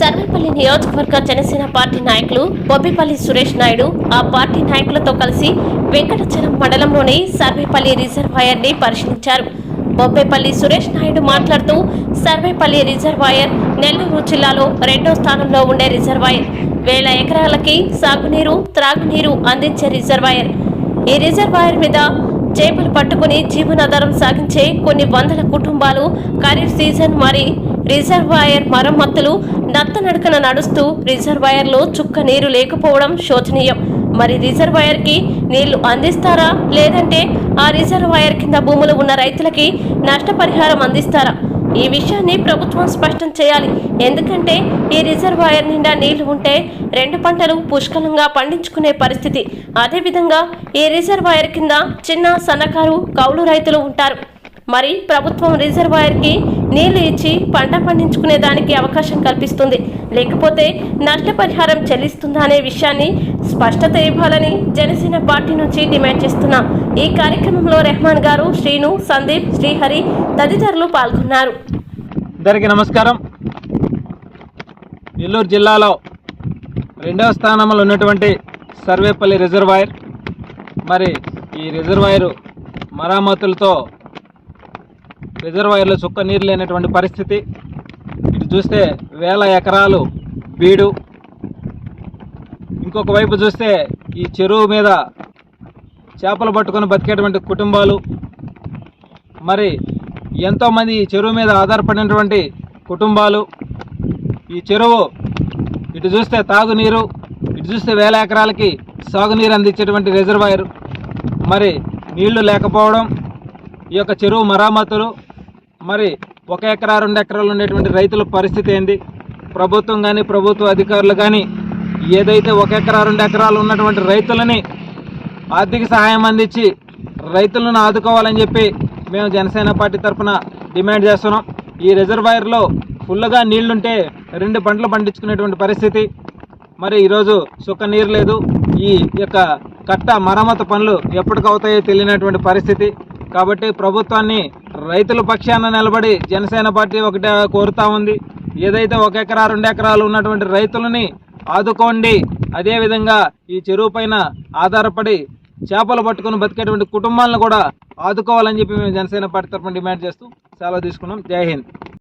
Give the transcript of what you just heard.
సర్వేపల్లి నియోజకవర్గ జనసేన పార్టీ నాయకులు బొబ్బిపల్లి సురేష్ నాయుడు ఆ పార్టీ నాయకులతో కలిసి వెంకటచలం మండలంలోని సర్వేపల్లి రిజర్వాయర్ని పరిశీలించారు. బొబ్బేపల్లి సురేష్ నాయుడు మాట్లాడుతూ సర్వేపల్లి రిజర్వాయర్ నెల్లూరు జిల్లాలో రెండో స్థానంలో ఉండే రిజర్వాయర్. వేల ఎకరాలకి సాగునీరు త్రాగునీరు అందించే రిజర్వాయర్. ఈ రిజర్వాయర్ మీద చేపలు పట్టుకుని జీవనాధారం సాగించే కొన్ని వందల కుటుంబాలు ఖరీఫ్ సీజన్ మరి రిజర్వాయర్ మరమ్మతులు నత్తనడకన నడుస్తూ రిజర్వాయర్లో చుక్క నీరు లేకపోవడం శోచనీయం. మరి రిజర్వాయర్కి నీళ్ళు అందిస్తారా? లేదంటే ఆ రిజర్వాయర్ కింద భూములు ఉన్న రైతులకి నష్టపరిహారం అందిస్తారా? ఈ విషయాన్ని ప్రభుత్వం స్పష్టం చేయాలి. ఎందుకంటే ఈ రిజర్వాయర్ నిండా నీళ్ళు ఉంటే రెండు పంటలు పుష్కలంగా పండించుకునే పరిస్థితి. అదేవిధంగా ఈ రిజర్వాయర్ కింద చిన్న సన్నకారు కౌలు రైతులు ఉంటారు. మరి ప్రభుత్వం రిజర్వాయర్కి నీళ్ళు ఇచ్చి పంట పండించుకునే దానికి అవకాశం కల్పిస్తుంది. లేకపోతే నష్టపరిహారం చెల్లిస్తుందా అనే విషయాన్ని స్పష్టత ఇవ్వాలని జనసేన పార్టీ నుంచి డిమాండ్ చేస్తున్నాం. ఈ కార్యక్రమంలో రెహమాన్ గారు శ్రీను సందీప్ శ్రీహరి తదితరులు పాల్గొన్నారు. అందరికీ నమస్కారం. నెల్లూరు జిల్లాలో రెండవ స్థానంలో ఉన్నటువంటి సర్వేపల్లి రిజర్వాయర్. మరి ఈ రిజర్వాయర్ మరామతులతో రిజర్వాయర్లో చుక్క నీరు లేనటువంటి పరిస్థితి. ఇటు చూస్తే వేల ఎకరాలు బీడు. ఇంకొక వైపు చూస్తే ఈ చెరువు మీద చేపలు పట్టుకొని బతికేటువంటి కుటుంబాలు. మరి ఎంతోమంది ఈ చెరువు మీద ఆధారపడినటువంటి కుటుంబాలు ఈ చెరువు ఇటు చూస్తే తాగునీరు ఇటు చూస్తే వేల ఎకరాలకి సాగునీరు అందించేటువంటి రిజర్వాయర్. మరి నీళ్ళు లేకపోవడం ఈ యొక్క చెరువు మరామతులు మరి ఒక ఎకరా రెండు ఎకరాలు ఉండేటువంటి రైతుల పరిస్థితి ఏంది? ప్రభుత్వం కానీ ప్రభుత్వ అధికారులు కానీ ఏదైతే ఒక ఎకరా రెండు ఎకరాలు ఉన్నటువంటి రైతులని ఆర్థిక సహాయం అందించి రైతులను ఆదుకోవాలని చెప్పి మేము జనసేన పార్టీ తరఫున డిమాండ్ చేస్తున్నాం. ఈ రిజర్వాయర్లో ఫుల్గా నీళ్ళుంటే రెండు పంటలు పండించుకునేటువంటి పరిస్థితి. మరి ఈరోజు సుఖ నీరు లేదు. ఈ యొక్క కట్ట మరమ్మతు పనులు ఎప్పటికవుతాయో తెలియనటువంటి పరిస్థితి. కాబట్టి ప్రభుత్వాన్ని రైతుల పక్షాన నిలబడి జనసేన పార్టీ ఒకటే కోరుతా ఉంది. ఏదైతే ఒక ఎకరా రెండు ఎకరాలు ఉన్నటువంటి రైతులని ఆదుకోండి. అదేవిధంగా ఈ చెరువు పైన ఆధారపడి చేపలు పట్టుకుని బతికేటువంటి కుటుంబాలను కూడా ఆదుకోవాలని చెప్పి మేము జనసేన పార్టీ తరఫున డిమాండ్ చేస్తూ సెలవు తీసుకున్నాం. జై హింద్.